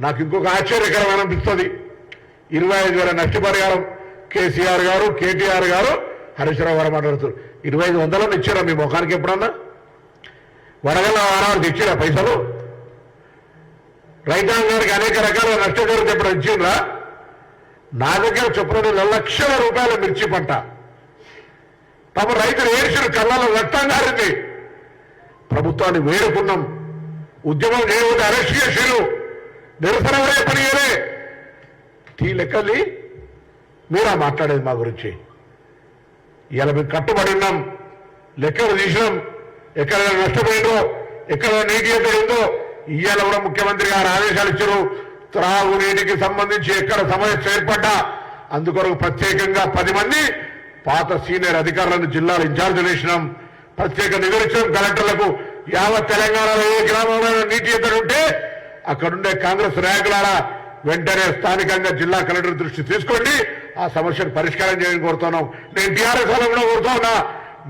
నాకు ఇంకొక ఆశ్చర్యకరమైన అనిపిస్తుంది. ఇరవై ఐదు వేల నష్టపరిహారం. కేసీఆర్ గారు కేటీఆర్ గారు హరీశ్రావు గారు మాట్లాడుతారు ఇరవై ఐదు వందలను ఇచ్చారా మీ ముఖానికి ఎప్పుడన్నా? వడగల ఆరాలు ఇచ్చిరా పైసలు? రైతాంగానికి అనేక రకాల నష్టం జరిగితే ఎప్పుడు ఇచ్చిండ్రా? నా దగ్గర చెప్పిన లక్షల రూపాయల మిర్చి పంట. తమ రైతులు ఏడ్చిన కళ్ళలో రక్తం గారింది. ప్రభుత్వాన్ని వేడుకున్నాం. ఉద్యమం చేయకపోతే అరెస్ట్ చేసిరు నిరసన కూడా పని చేయలే లెక్కల్ని మీరా మాట్లాడేది మా గురించి. ఇలా మేము కట్టుబడి ఉన్నాం. లెక్కలు తీసినాం. ఎక్కడ నష్టపోయిందో ఎక్కడ నీటి ఎద్దడి ఉందో ఇవాళ కూడా ముఖ్యమంత్రి గారు ఆదేశాలు ఇచ్చారు. త్రాగునీటికి సంబంధించి ఎక్కడ సమస్య ఏర్పడ్డా అందుకొరకు ప్రత్యేకంగా పది మంది పాత సీనియర్ అధికారులను జిల్లాల ఇన్ఛార్జ్ వేసినాం ప్రత్యేక నిధులిచ్చాం కలెక్టర్లకు యావత్ తెలంగాణలో ఏ గ్రామంలో నీటి ఎద్దడి ఉంటే అక్కడుండే కాంగ్రెస్ నాయకులారా వెంటనే స్థానికంగా జిల్లా కలెక్టర్ దృష్టి తీసుకోండి. ఆ సమస్యను పరిష్కారం చేయని కోరుతున్నాం. నేను టీఆర్ఎస్ వాళ్ళని కూడా కోరుతున్నా.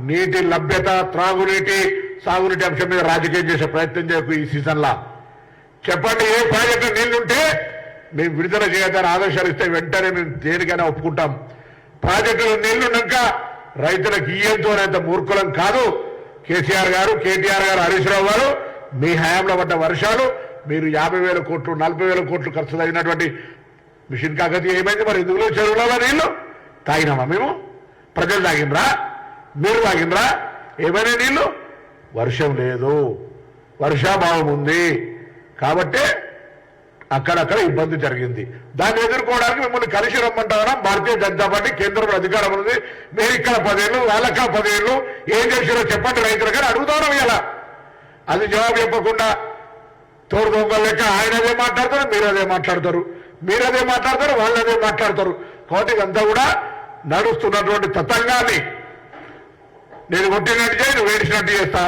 నీటి లభ్యత త్రాగునీటి సాగునీటి అంశం మీద రాజకీయం చేసే ప్రయత్నం చేయకు ఈ సీజన్లా. చెప్పండి ఏ ప్రాజెక్టు నీళ్ళుంటే మేము విడుదల చేయదని ఆదేశాలు ఇస్తే వెంటనే మేము దేనికైనా ఒప్పుకుంటాం. ప్రాజెక్టులు నీళ్ళున్నాక రైతులకు ఇయ్యంతోనేంత మూర్ఖులం కాదు. కేసీఆర్ గారు కేటీఆర్ గారు హరీష్ రావు గారు మీ హయాంలో పడ్డ వర్షాలు మీరు యాభై వేల కోట్లు నలభై వేల కోట్లు ఖర్చు తగినటువంటి మిషన్ కాకతి ఏమైంది? మరి ఎందుకులో చెరువులవా నీళ్ళు తాగినామా మేము? ప్రజలు తాగినరా మీరు తాగినరా ఏమైనా నీళ్ళు వర్షం లేదు. వర్షాభావం ఉంది. కాబట్టే అక్కడక్కడ ఇబ్బంది జరిగింది. దాన్ని ఎదుర్కోవడానికి మిమ్మల్ని కలిసి రమ్మంటారా? భారతీయ జనతా పార్టీ కేంద్రంలో అధికారం ఉంది. మీరు ఇక్కడ పదేళ్ళు వాళ్ళక పదేళ్ళు ఏం చేసిరో చెప్పండి రైతులు కానీ అడుగుతాను ఇలా అది జవాబు చెప్పకుండా తోడు దొంగల లెక్క ఆయన అదే మాట్లాడతారు? మీరు అదే మాట్లాడతారు. మీరు అదే మాట్లాడతారు వాళ్ళు అదే మాట్లాడతారు. కాబట్టి ఇదంతా కూడా నడుస్తున్నటువంటి తతంగాన్ని నేను కొట్టినట్టు చేయి నువ్వు ఏడిచినట్టు చేస్తా.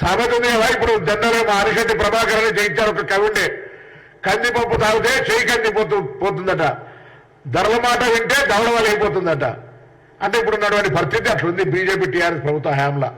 సామెత ఉంది ఇప్పుడు జనరల్ మా ప్రభాకర్ అని జయించారు ఒక కవి ఉండే. కందిపప్పు తాగితే చేయి కంది పోతు పోతుందట. ధరల మాట వింటే దవడవలైపోతుందట అంటే ఇప్పుడు ఉన్నటువంటి పరిస్థితి అట్లుంది. బీజేపీ టీఆర్ఎస్ ప్రభుత్వ హయాంలా.